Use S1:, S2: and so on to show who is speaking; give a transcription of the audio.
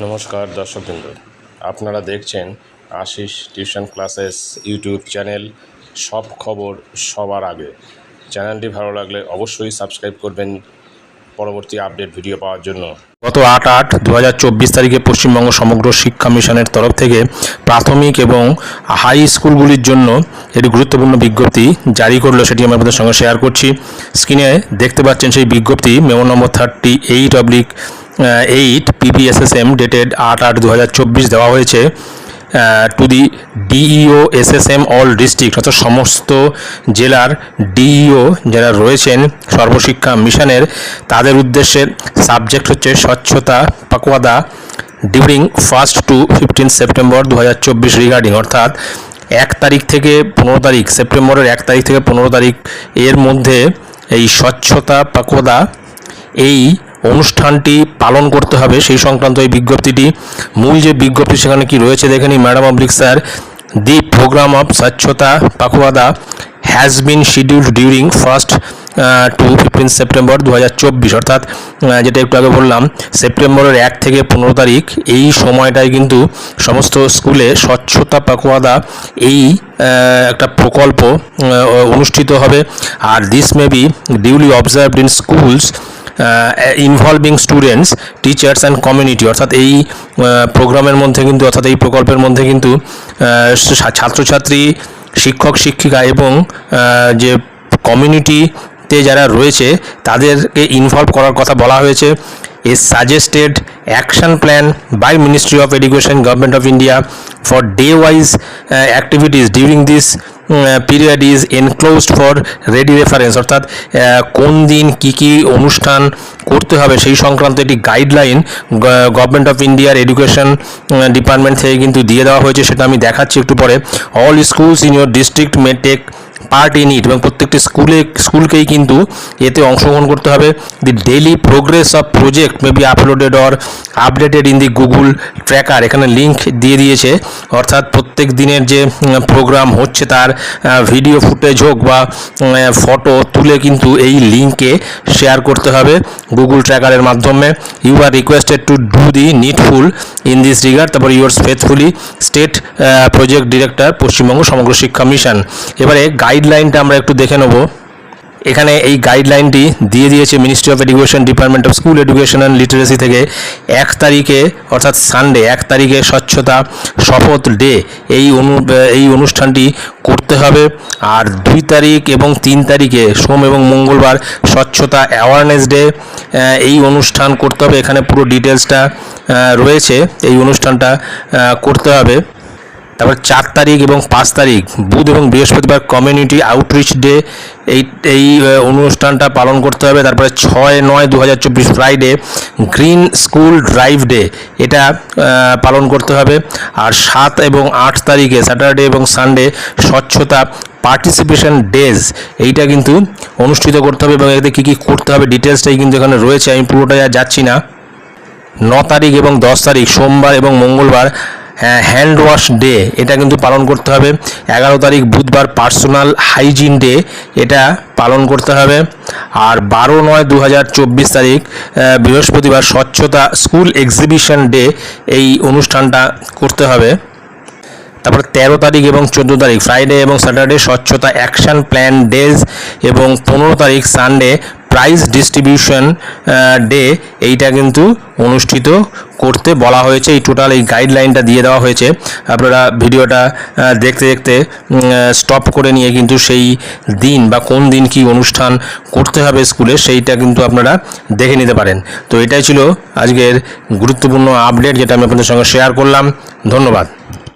S1: নমস্কার দর্শকবৃন্দ। আপনারা দেখছেন Ashish tuition classes YouTube channel. সব খবর সবার আগে। চ্যানেলটি ভালো লাগলে অবশ্যই সাবস্ক্রাইব করবেন পরবর্তী আপডেট ভিডিও পাওয়ার জন্য। গত আট আট দু তারিখে পশ্চিমবঙ্গ সমগ্র শিক্ষা মিশনের তরফ থেকে প্রাথমিক এবং হাই স্কুলগুলির জন্য একটি গুরুত্বপূর্ণ বিজ্ঞপ্তি জারি করল, সেটি আমি আপনাদের সঙ্গে শেয়ার করছি। স্ক্রিনে দেখতে পাচ্ছেন সেই বিজ্ঞপ্তি, memo number thirty eight oblique eight PPSSM dated আট আট দু দেওয়া হয়েছে to the DEO SSM all district অর্থাৎ সমস্ত জেলার ডিইও যারা রয়েছেন সর্বশিক্ষা মিশনের, তাদের উদ্দেশ্যে সাবজেক্ট হচ্ছে Swachhta Pakhwada during first to fifteen September দু হাজার চব্বিশ রিগার্ডিং অর্থাৎ এক তারিখ থেকে পনেরো তারিখ সেপ্টেম্বরের এক তারিখ থেকে পনেরো তারিখ, এর মধ্যে এই স্বচ্ছতা পাকওয়াদা এই অনুষ্ঠানটি পালন করতে হবে সেই সংক্রান্ত এই বিজ্ঞপ্তিটি। মূল যে বিজ্ঞপ্তি সেখানে কি রয়েছে দেখে নিই madam oblique sir the program of Swachhta Pakhwada has been scheduled during first to fifteen September দু হাজার চব্বিশ অর্থাৎ যেটা একটু আগে বললাম সেপ্টেম্বরের এক থেকে পনেরো তারিখ, এই সময়টায় কিন্তু সমস্ত স্কুলে স্বচ্ছতা পাকুয়াদা এই একটা প্রকল্প অনুষ্ঠিত হবে। আর this may be duly observed in schools involving students teachers and community অর্থাৎ এই প্রোগ্রামের মধ্যে কিন্তু, অর্থাৎ এই প্রকল্পের মধ্যে কিন্তু ছাত্রছাত্রী, শিক্ষক, শিক্ষিকা এবং যে কমিউনিটিতে যারা রয়েছে, তাদেরকে ইনভলভ করার কথা বলা হয়েছে। A suggested action plan by ministry of education government of India for day wise activities during this period is enclosed for ready reference অর্থাৎ কোন দিন কি কি অনুষ্ঠান করতে হবে সেই সংক্রান্ত একটি গাইডলাইন গভর্নমেন্ট অফ ইন্ডিয়ার এডুকেশন ডিপার্টমেন্ট থেকে কিন্তু দিয়ে দেওয়া হয়েছে, সেটা আমি দেখাচ্ছি একটু পরে। All schools in your district may take part in it এবং প্রত্যেকটি স্কুলে, স্কুলকেই কিন্তু এতে অংশগ্রহণ করতে হবে। The daily progress of project may be uploaded or updated in the Google tracker এখানে লিঙ্ক দিয়ে দিয়েছে। অর্থাৎ প্রত্যেক দিনের যে প্রোগ্রাম হচ্ছে তার ভিডিও ফুটেজ হোক বা ফটো তুলে কিন্তু এই লিঙ্কে শেয়ার করতে হবে গুগল ট্র্যাকারের মাধ্যমে। You are requested to do the needful in this regard তারপর yours faithfully state project director Paschimbanga Samagra Shiksha mission এবারে গাইডলাইনটা আমরা একটু দেখে নেব। এখানে এই গাইডলাইনটি দিয়ে দিয়েছে ministry of education department of school education and literacy থেকে এক তারিখে, অর্থাৎ সানডে এক তারিখে স্বচ্ছতা শপথ ডে এই অনু, এই অনুষ্ঠানটি করতে হবে। আর দুই তারিখ এবং তিন তারিখে সোম এবং মঙ্গলবার স্বচ্ছতা অ্যাওয়ারনেস ডে এই অনুষ্ঠান করতে হবে। এখানে পুরো ডিটেলসটা রয়েছে। এই অনুষ্ঠানটা করতে হবে। তারপর চার তারিখ এবং পাঁচ তারিখ, বুধ এবং বৃহস্পতিবার কমিউনিটি আউটরিচ ডে এই এই অনুষ্ঠানটা পালন করতে হবে। তারপরে ছয় নয় দু হাজার চব্বিশ Friday green school drive day এটা পালন করতে হবে। আর সাত এবং আট তারিখে স্যাটারডে এবং সানডে স্বচ্ছতা পার্টিসিপেশন ডেজ এইটা কিন্তু অনুষ্ঠিত করতে হবে এবং এতে কী কী করতে হবে ডিটেলসটাই কিন্তু এখানে রয়েছে। আমি পুরোটাই আর যাচ্ছি না। ন তারিখ এবং দশ তারিখ, সোমবার এবং মঙ্গলবার হ্যান্ড ওয়াশ ডে এটা কিন্তু পালন করতে হবে। এগারো তারিখ বুধবার পার্সোনাল হাইজিন ডে এটা পালন করতে হবে। আর বারো নয় দু তারিখ বৃহস্পতিবার স্বচ্ছতা স্কুল এক্সিবিশন ডে এই অনুষ্ঠানটা করতে হবে। তারপরে তেরো তারিখ এবং চোদ্দ তারিখ ফ্রাইডে এবং স্যাটারডে স্বচ্ছতা অ্যাকশন প্ল্যান ডেজ এবং পনেরো তারিখ সানডে প্রাইজ ডিস্ট্রিবিউশন ডে এইটা কিন্তু অনুষ্ঠিত করতে বলা হয়েছে। এই টোটাল এই গাইডলাইনটা দিয়ে দেওয়া হয়েছে। আপনারা ভিডিওটা দেখতে দেখতে স্টপ করে নিয়ে কিন্তু সেই দিন বা কোন দিন কি অনুষ্ঠান করতে হবে স্কুলে সেইটা কিন্তু আপনারা দেখে নিতে পারেন। তো এটাই ছিল আজকের গুরুত্বপূর্ণ আপডেট যেটা আমি আপনাদের সঙ্গে শেয়ার করলাম। ধন্যবাদ।